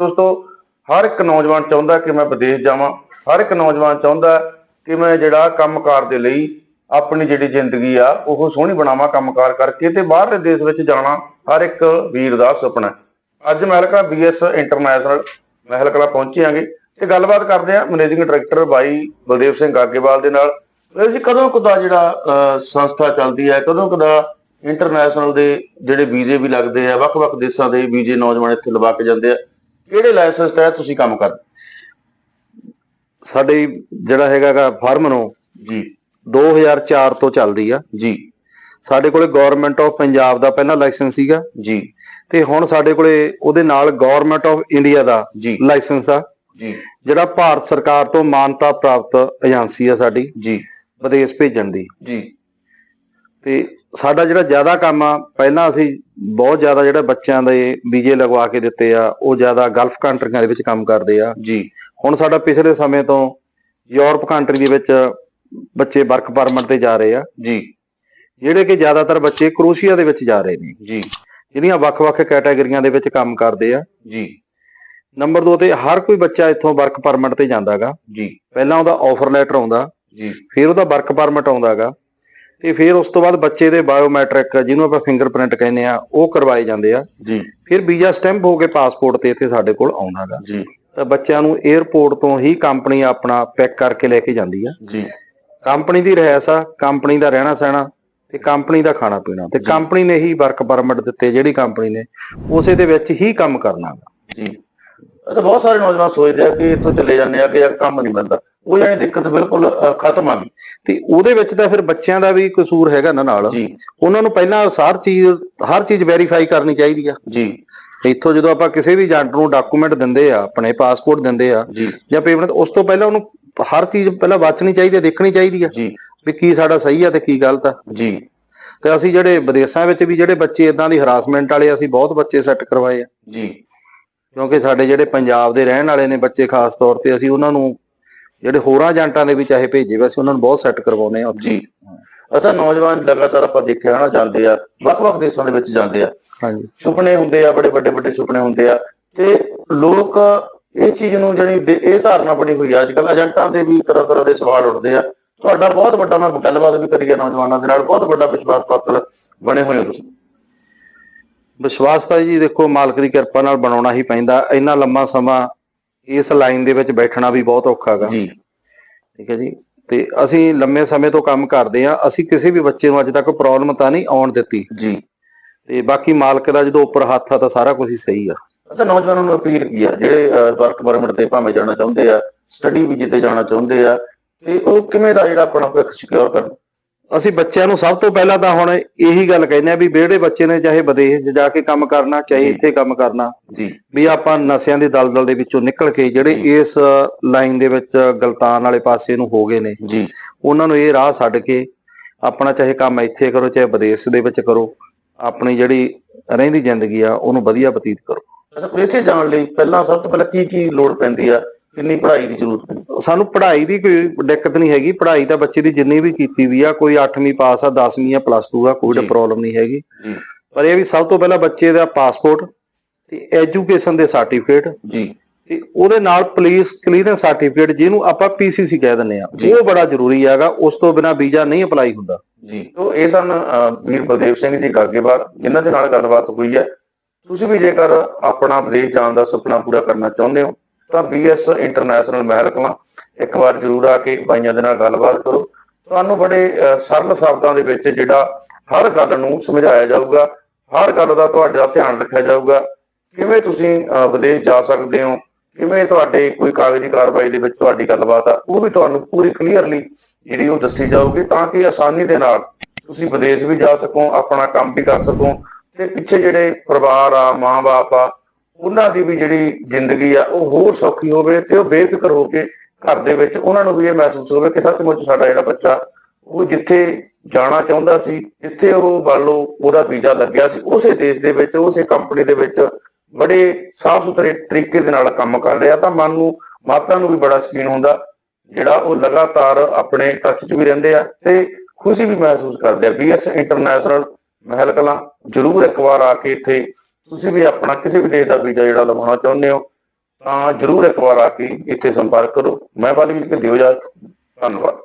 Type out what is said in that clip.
ਦੋਸਤੋ ਹਰ ਇੱਕ ਨੌਜਵਾਨ ਚਾਹੁੰਦਾ ਕਿ ਮੈਂ ਵਿਦੇਸ਼ ਜਾਵਾਂ ਹਰ ਇੱਕ ਨੌਜਵਾਨ ਚਾਹੁੰਦਾ ਕਿ ਮੈਂ ਜਿਹੜਾ ਕੰਮਕਾਰ ਦੇ ਲਈ ਆਪਣੀ ਜਿਹੜੀ ਜ਼ਿੰਦਗੀ ਆ ਉਹ ਸੋਹਣੀ ਬਣਾਵਾਂ ਕੰਮਕਾਰ ਕਰਕੇ ਤੇ ਬਾਹਰਲੇ ਦੇਸ਼ ਵਿੱਚ ਜਾਣਾ ਹਰ ਇੱਕ ਵੀਰ ਦਾ ਸੁਪਨਾ ਹੈ। ਅੱਜ ਮਹਿਲਕਾ ਬੀਐਸ ਇੰਟਰਨੈਸ਼ਨਲ ਮਹਿਲਕਲਾ ਪਹੁੰਚਿਆਂਗੇ ਤੇ ਗੱਲਬਾਤ ਕਰਦੇ ਆ ਮੈਨੇਜਿੰਗ ਡਾਇਰੈਕਟਰ ਬਾਈ ਬਲਦੇਵ ਸਿੰਘ ਗਾਗੇਵਾਲ ਦੇ ਨਾਲ। ਵੀਰ ਜੀ ਕਦੋਂ ਕਦਾ ਜਿਹੜਾ ਅਹ, ਸੰਸਥਾ ਚੱਲਦੀ ਹੈ ਕਦੋਂ ਕਦਾ ਇੰਟਰਨੈਸ਼ਨਲ ਦੇ ਜਿਹੜੇ ਵੀਜ਼ੇ ਵੀ ਲੱਗਦੇ ਆ ਵੱਖ-ਵੱਖ ਦੇਸ਼ਾਂ ਦੇ ਵੀਜ਼ੇ ਨੌਜਵਾਨ ਇੱਥੇ ਲਵਾ ਕੇ ਜਾਂਦੇ ਆ। ਕਿਹੜੇ ਲਾਇਸੈਂਸ ਤਹਿਤ ਤੁਸੀਂ ਕੰਮ ਕਰਦੇ? ਸਾਡੇ ਜਿਹੜਾ ਹੈਗਾਗਾ ਫਾਰਮ ਨੂੰ ਜੀ। 2004 ਤੋਂ ਚੱਲਦੀ ਆ। ਜੀ। ਸਾਡੇ ਕੋਲੇ ਗਵਰਨਮੈਂਟ ਆਫ ਪੰਜਾਬ ਦਾ ਪਹਿਲਾ ਲਾਇਸੈਂਸ ਸੀਗਾ। ਜੀ। ਤੇ ਹੁਣ ਸਾਡੇ ਕੋਲੇ ਉਹਦੇ ਨਾਲ ਗਵਰਨਮੈਂਟ ਆਫ ਇੰਡੀਆ ਦਾ ਜੀ। ਲਾਇਸੈਂਸ ਆ। ਜੀ। ਜਿਹੜਾ ਭਾਰਤ ਸਰਕਾਰ ਤੋਂ ਮਾਨਤਾ ਪ੍ਰਾਪਤ ਏਜੰਸੀ ਆ ਸਾਡੀ। ਜੀ। ਵਿਦੇਸ਼ ਭੇਜਣ ਦੀ। ਜੀ। ਤੇ ਸਾਡਾ ਜਿਹੜਾ ਜ਼ਿਆਦਾ ਕੰਮ ਆ ਪਹਿਲਾਂ ਅਸੀਂ ਬਹੁਤ ਜ਼ਿਆਦਾ ਜਿਹੜਾ ਬੱਚਿਆਂ ਦੇ ਵੀਜ਼ੇ ਲਗਵਾ ਕੇ ਦਿੱਤੇ ਆ ਉਹ ਜ਼ਿਆਦਾ ਗਲਫ ਕੰਟਰੀਆਂ ਦੇ ਵਿੱਚ ਕੰਮ ਕਰਦੇ ਆ। ਜੀ। ਹੁਣ ਸਾਡਾ ਪਿਛਲੇ ਸਮੇਂ ਤੋਂ ਯੂਰਪ ਕੰਟਰੀ ਦੇ ਵਿੱਚ ਬੱਚੇ ਵਰਕ ਪਰਮਿਟ ਤੇ ਜਾ ਰਹੇ ਆ। ਜੀ। ਜਿਹੜੇ ਕਿ ਜ਼ਿਆਦਾਤਰ ਬੱਚੇ ਕਰੋਸ਼ੀਆ ਦੇ ਵਿੱਚ ਜਾ ਰਹੇ ਨੇ। ਜੀ। ਜਿਹੜੀਆਂ ਵੱਖ-ਵੱਖ ਕੈਟਾਗਰੀਆਂ ਦੇ ਵਿੱਚ ਕੰਮ ਕਰਦੇ ਆ। ਜੀ। ਨੰਬਰ 2 ਤੇ ਹਰ ਕੋਈ ਬੱਚਾ ਇੱਥੋਂ ਵਰਕ ਪਰਮਿਟ ਤੇ ਜਾਂਦਾਗਾ। ਜੀ। ਪਹਿਲਾਂ ਉਹਦਾ ਆਫਰ ਲੈਟਰ ਆਉਂਦਾ। ਜੀ। ਫਿਰ ਉਹਦਾ ਵਰਕ ਪਰਮਿਟ ਆਉਂਦਾਗਾ। ਤੇ ਫਿਰ ਉਸ ਤੋਂ ਬਾਅਦ ਬੱਚੇ ਦੇ ਬਾਇਓਮੈਟ੍ਰਿਕ ਜਿਹਨੂੰ ਆਪਾਂ ਫਿੰਗਰਪ੍ਰਿੰਟ ਕਹਿੰਦੇ ਆ ਉਹ ਕਰਵਾਏ ਜਾਂਦੇ ਆ। ਜੀ। ਫਿਰ ਵੀਜ਼ਾ ਸਟੈਂਪ ਹੋ ਕੇ ਪਾਸਪੋਰਟ ਤੇ ਇੱਥੇ ਸਾਡੇ ਕੋਲ ਆਉਂਦਾਗਾ ਜੀ। ਤਾਂ ਬੱਚਿਆਂ ਨੂੰ 에ਅਰਪੋਰਟ ਤੋਂ ਹੀ ਕੰਪਨੀ ਆਪਣਾ ਪੈਕ ਕਰਕੇ ਲੈ ਕੇ ਜਾਂਦੀ ਆ। ਜੀ। ਕੰਪਨੀ ਦੀ ਰਹਿਸ ਆ ਕੰਪਨੀ ਦਾ ਰਹਿਣਾ ਸਹਿਣਾ ਤੇ ਕੰਪਨੀ ਦਾ ਖਾਣਾ ਪੀਣਾ। ਤੇ। ਕੰਪਨੀ ਨੇ ਹੀ ਵਰਕ ਪਰਮਿਟ ਦਿੱਤੇ ਜਿਹੜੀ ਕੰਪਨੀ ਨੇ ਉਸੇ ਦੇ ਵਿੱਚ ਹੀ ਕੰਮ ਕਰਨਾ। ਜੀ। ਅੱਛਾ ਬਹੁਤ ਸਾਰੇ ਨੌਜਵਾਨ ਸੋਚਦੇ ਆ ਕਿ ਇੱਥੋਂ ਚਲੇ ਜਾਂਦੇ ਆ ਕਿ ਇਹ ਕੰਮ ਨਹੀਂ ਮਿਲਦਾ। ਉਹ ਜਾਨੀ ਦਿੱਕਤ ਬਿਲਕੁਲ ਖਤਮ ਆ ਗਈ। ਤੇ ਉਹਦੇ ਵਿੱਚ ਤਾਂ ਫਿਰ ਬੱਚਿਆਂ ਦਾ ਵੀ ਕਸੂਰ ਹੈਗਾ ਨਾ ਨਾਲ। ਉਹਨਾਂ ਨੂੰ ਪਹਿਲਾਂ ਹਰ ਚੀਜ਼ ਹਰ ਚੀਜ਼ ਵੈਰੀਫਾਈ ਕਰਨੀ ਚਾਹੀਦੀ ਆ। ਜੀ। ਇੱਥੋਂ ਜਦੋਂ ਆਪਾਂ ਕਿਸੇ ਵੀ ਏਜੰਟ ਨੂੰ ਡਾਕੂਮੈਂਟ ਦਿੰਦੇ ਆ ਆਪਣੇ ਪਾਸਪੋਰਟ ਦਿੰਦੇ ਆ ਜੀ। ਪੇਮੈਂਟ ਉਸ ਤੋਂ ਪਹਿਲਾਂ ਉਹਨੂੰ ਹਰ ਚੀਜ਼ ਪਹਿਲਾਂ ਵਾਚਣੀ ਚਾਹੀਦੀ ਆ ਦੇਖਣੀ ਚਾਹੀਦੀ ਆ। ਜੀ। ਵੀ ਕੀ ਸਾਡਾ ਸਹੀ ਆ ਤੇ ਕੀ ਗਲਤ ਆ। ਜੀ। ਤੇ ਅਸੀਂ ਜਿਹੜੇ ਵਿਦੇਸ਼ਾਂ ਵਿੱਚ ਵੀ ਜਿਹੜੇ ਬੱਚੇ ਇਦਾਂ ਦੀ ਹਰਾਸਮੈਂਟ ਵਾਲੇ ਅਸੀਂ ਬਹੁਤ ਬੱਚੇ ਸੈੱਟ ਕਰਵਾਏ ਆ। ਜੀ। ਕਿਉਂਕਿ ਸਾਡੇ ਜਿਹੜੇ ਪੰਜਾਬ ਦੇ ਰਹਿਣ ਵਾਲੇ ਨੇ ਬੱਚੇ ਖਾਸ ਤੌਰ ਤੇ ਅਸੀਂ ਉਹਨਾਂ ਨੂੰ ਜਿਹੜੇ ਹੋਰਾਂ ਏਜੰਟਾਂ ਦੇ ਵੀ ਚਾਹੇ ਭੇਜੇ ਅਸੀਂ ਉਹਨਾਂ ਨੂੰ ਬਹੁਤ ਸੈੱਟ ਕਰਵਾਉਨੇ ਆ ਜੀ। ਅੱਛਾ ਨੌਜਵਾਨ ਲਗਾਤਾਰ ਆਪਾਂ ਦੇਖਿਆ ਨਾ ਜਾਂਦੇ ਆ ਵੱਖ-ਵੱਖ ਦੇਸ਼ਾਂ ਦੇ ਵਿੱਚ ਜਾਂਦੇ ਆ। ਹਾਂਜੀ। ਸੁਪਨੇ ਹੁੰਦੇ ਆ ਬੜੇ ਵੱਡੇ ਵੱਡੇ ਸੁਪਨੇ ਹੁੰਦੇ ਆ। ਤੇ ਲੋਕ ਇਹ ਚੀਜ਼ ਨੂੰ ਜਿਹੜੀ ਇਹ ਧਾਰਨਾ ਬਣੀ ਹੋਈ ਆ। ਅੱਜ ਕੱਲ ਏਜੰਟਾਂ ਦੇ ਵੀ ਤਰ੍ਹਾਂ ਤਰ੍ਹਾਂ ਦੇ ਸਵਾਲ ਉੱਠਦੇ ਆ। ਤੁਹਾਡਾ ਬਹੁਤ ਵੱਡਾ ਮੈਂ ਗੱਲਬਾਤ ਵੀ ਕਰੀ ਆ ਨੌਜਵਾਨਾਂ ਦੇ ਨਾਲ। ਬਹੁਤ ਵੱਡਾ ਵਿਸ਼ਵਾਸ ਪਾਤਰ ਬਣੇ ਹੋਏ ਹੋ ਤੁਸੀਂ। ਵਿਸ਼ਵਾਸ ਤਾਂ ਜੀ ਦੇਖੋ ਮਾਲਕ ਦੀ ਕਿਰਪਾ ਨਾਲ ਬਣਾਉਣਾ ਹੀ ਪੈਂਦਾ। ਇੰਨਾ ਲੰਮਾ ਸਮਾਂ ਇਸ ਲਾਈਨ ਦੇ ਵਿੱਚ ਬੈਠਣਾ ਵੀ ਬਹੁਤ ਔਖਾ ਹੈਗਾ ਜੀ। ਠੀਕ ਹੈ ਜੀ? ਤੇ ਅਸੀਂ ਲੰਮੇ ਸਮੇਂ ਤੋਂ ਕੰਮ ਕਰਦੇ ਆ ਅਸੀਂ ਕਿਸੇ ਵੀ ਬੱਚੇ ਨੂੰ ਅੱਜ ਤੱਕ ਪ੍ਰੋਬਲਮ ਤਾਂ ਨਹੀਂ ਆਉਣ ਦਿੱਤੀ। ਜੀ। ਤੇ ਬਾਕੀ ਮਾਲਕ ਦਾ ਜਦੋਂ ਉੱਪਰ ਹੱਥ ਆ ਤਾਂ ਸਾਰਾ ਕੁਝ ਹੀ ਸਹੀ ਆ। ਅੱਛਾ ਨੌਜਵਾਨਾਂ ਨੂੰ ਅਪੀਲ ਕੀ ਆ? ਜਿਹੜੇ ਵਰਕ ਪਰਮਿਟ ਤੇ ਭਾਵੇਂ ਜਾਣਾ ਚਾਹੁੰਦੇ ਆ ਸਟੱਡੀ ਵੀਜ਼ੇ ਤੇ ਜਾਣਾ ਚਾਹੁੰਦੇ ਆ ਤੇ ਉਹ ਕਿਵੇਂ ਦਾ ਜਿਹੜਾ ਆਪਣਾ ਭਵਿੱਖ ਸਿਕਿਉਰ ਕਰਨ? ਅਸੀਂ ਬੱਚਿਆਂ ਨੂੰ ਸਭ ਤੋਂ ਪਹਿਲਾਂ ਤਾਂ ਹੁਣ ਇਹੀ ਗੱਲ ਕਹਿੰਦੇ ਆ ਵੀ ਜਿਹੜੇ ਬੱਚੇ ਨੇ ਚਾਹੇ ਵਿਦੇਸ਼ ਜਾ ਕੇ ਕੰਮ ਕਰਨਾ ਚਾਹੇ। ਇੱਥੇ ਕੰਮ ਕਰਨਾ ਜੀ ਵੀ ਆਪਾਂ ਨਸ਼ਿਆਂ ਦੀ ਦਲਦਲ ਦੇ ਵਿੱਚੋਂ ਨਿਕਲ ਕੇ ਜਿਹੜੇ। ਇਸ ਲਾਈਨ ਦੇ ਵਿੱਚ ਗਲਤਾਨ ਵਾਲੇ ਪਾਸੇ ਨੂੰ ਹੋ ਗਏ ਨੇ ਜੀ ਉਹਨਾਂ ਨੂੰ ਇਹ ਰਾਹ ਛੱਡ ਕੇ ਆਪਣਾ ਚਾਹੇ ਕੰਮ ਇੱਥੇ ਕਰੋ ਚਾਹੇ ਵਿਦੇਸ਼ ਦੇ ਵਿੱਚ ਕਰੋ ਆਪਣੀ ਜਿਹੜੀ ਰਹਿੰਦੀ ਜ਼ਿੰਦਗੀ ਆ ਉਹਨੂੰ ਵਧੀਆ ਬਤੀਤ ਕਰੋ ਅੱਛਾ ਪੈਸੇ ਜਾਣ ਲਈ ਪਹਿਲਾਂ ਸਭ ਤੋਂ ਪਹਿਲਾਂ ਕੀ ਕੀ ਲੋੜ ਪੈਂਦੀ ਆ ਕਿੰਨੀ ਪੜ੍ਹਾਈ ਦੀ ਜ਼ਰੂਰਤ ਹੈ? ਸਾਨੂੰ ਪੜ੍ਹਾਈ ਦੀ ਕੋਈ ਦਿੱਕਤ ਨਹੀਂ ਹੈਗੀ। ਪੜ੍ਹਾਈ ਤਾਂ ਬੱਚੇ ਦੀ ਜਿੰਨੀ ਵੀ ਕੀਤੀ ਵੀ ਆ ਕੋਈ 8ਵੀਂ ਪਾਸ ਆ 10ਵੀਂ ਆ ਪਲੱਸ 2 ਆ ਕੋਈ। ਪ੍ਰੋਬਲਮ ਨਹੀਂ ਹੈਗੀ। ਪਰ ਇਹ ਵੀ ਸਭ ਤੋਂ ਪਹਿਲਾਂ ਬੱਚੇ ਦਾ ਪਾਸਪੋਰਟ ਤੇ ਐਜੂਕੇਸ਼ਨ ਦੇ ਸਰਟੀਫਿਕੇਟ ਜੀ। ਤੇ ਉਹਦੇ ਨਾਲ ਪੁਲਿਸ ਕਲੀਅਰੈਂਸ ਸਰਟੀਫਿਕੇਟ ਜਿਹਨੂੰ ਆਪਾਂ ਪੀਸੀਸੀ ਕਹਿ ਦਿੰਦੇ ਆ। ਉਹ ਬੜਾ ਜ਼ਰੂਰੀ ਹੈਗਾ। ਉਸ ਤੋਂ ਬਿਨਾ ਵੀਜ਼ਾ ਨਹੀਂ ਅਪਲਾਈ ਹੁੰਦਾ। ਜੀ। ਤੋਂ ਇਹ ਸਨ ਵੀਰ ਬਲਦੇਵ ਸਿੰਘ ਜੀ ਗਾਗੇਵਾਲ ਜਿਨ੍ਹਾਂ ਦੇ ਨਾਲ ਗੱਲਬਾਤ ਹੋਈ ਹੈ। ਤੁਸੀਂ ਵੀ ਜੇਕਰ ਆਪਣਾ ਵਿਦੇਸ਼ ਜਾਣ ਦਾ ਸੁਪਨਾ ਪੂਰਾ ਕਰਨਾ ਚਾਹੁੰਦੇ ਹੋ ਤਾਂ ਬੀਐਸ ਇੰਟਰਨੈਸ਼ਨਲ ਮਹਿਲਕਲਾਂ ਇੱਕ ਵਾਰ ਜ਼ਰੂਰ ਆ ਕੇ ਬਾਈਆਂ ਦੇ ਨਾਲ ਗੱਲਬਾਤ ਕਰੋ। ਤੁਹਾਨੂੰ ਬੜੇ ਸਰਲ ਸ਼ਬਦਾਂ ਦੇ ਵਿੱਚ ਜਿਹੜਾ ਹਰ ਗੱਲ ਨੂੰ ਸਮਝਾਇਆ ਜਾਊਗਾ, ਹਰ ਗੱਲ ਦਾ ਤੁਹਾਡਾ ਧਿਆਨ ਰੱਖਿਆ ਜਾਊਗਾ। ਕਿਵੇਂ ਤੁਸੀਂ ਵਿਦੇਸ਼ ਜਾ ਸਕਦੇ ਹੋ? ਕਿਵੇਂ ਤੁਹਾਡੇ ਕੋਈ ਕਾਗਜ਼ੀ ਕਾਰਵਾਈ ਦੇ ਵਿੱਚ ਤੁਹਾਡੀ ਗੱਲਬਾਤ ਆ? ਉਹ ਵੀ ਤੁਹਾਨੂੰ ਪੂਰੀ ਕਲੀਅਰਲੀ ਜਿਹੜੀ ਉਹ ਦੱਸੀ ਜਾਊਗੀ ਤਾਂ ਕਿ ਆਸਾਨੀ ਦੇ ਨਾਲ ਤੁਸੀਂ ਵਿਦੇਸ਼ ਵੀ ਜਾ ਸਕੋ, ਆਪਣਾ ਕੰਮ ਵੀ ਕਰ ਸਕੋ। ਤੇ ਪਿੱਛੇ ਜਿਹੜੇ ਪਰਿਵਾਰ ਆ, ਮਾਂ-ਬਾਪ ਆ ਉਹਨਾਂ ਦੀ ਵੀ ਜਿਹੜੀ ਜ਼ਿੰਦਗੀ ਆ, ਉਹ ਹੋਰ ਸੌਖੀ ਹੋਵੇ ਤੇ ਉਹ ਬੇਫਿਕਰ ਹੋ ਕੇ ਘਰ ਦੇ ਵਿੱਚ ਉਹਨਾਂ ਨੂੰ ਵੀ ਇਹ ਮਹਿਸੂਸ ਹੋਵੇ ਕਿ ਸੱਚਮੁੱਚ ਸਾਡਾ ਜਿਹੜਾ ਬੱਚਾ, ਉਹ ਜਿੱਥੇ ਜਾਣਾ ਚਾਹੁੰਦਾ ਸੀ, ਜਿੱਥੇ ਉਹ ਮੰਨ ਉਹਦਾ ਵੀਜ਼ਾ ਲੱਗਿਆ ਸੀ, ਉਸੇ ਦੇਸ਼ ਦੇ ਵਿੱਚ, ਉਸੇ ਕੰਪਨੀ ਦੇ ਵਿੱਚ ਬੜੇ ਸਾਫ਼ ਸੁਥਰੇ ਤਰੀਕੇ ਦੇ ਨਾਲ ਕੰਮ ਕਰ ਰਿਹਾ। ਤਾਂ ਮਨ ਨੂੰ, ਮਾਤਾ ਨੂੰ ਵੀ ਬੜਾ ਸਕੀਨ ਹੁੰਦਾ, ਜਿਹੜਾ ਉਹ ਲਗਾਤਾਰ ਆਪਣੇ ਟੱਚ 'ਚ ਵੀ ਰਹਿੰਦੇ ਆ ਤੇ ਖੁਸ਼ੀ ਵੀ ਮਹਿਸੂਸ ਕਰਦੇ ਆ। ਬੀਐਸ ਇੰਟਰਨੈਸ਼ਨਲ ਮਹਿਲ ਕਲਾਂ ਜਰੂਰ ਇੱਕ ਵਾਰ ਆ ਕੇ ਇੱਥੇ ਤੁਸੀਂ ਵੀ ਆਪਣਾ ਕਿਸੇ ਵੀ ਦੇਸ਼ ਦਾ ਵੀਜ਼ਾ ਜਿਹੜਾ ਲਵਾਉਣਾ ਚਾਹੁੰਦੇ ਹੋ, ਤਾਂ ਜਰੂਰ ਇੱਕ ਵਾਰ ਆ ਕੇ ਇੱਥੇ ਸੰਪਰਕ ਕਰੋ। ਮੈਂ ਬਲਵੀਰ ਕੇ ਦਿਓ ਇਜਾਜ਼ਤ। ਧੰਨਵਾਦ।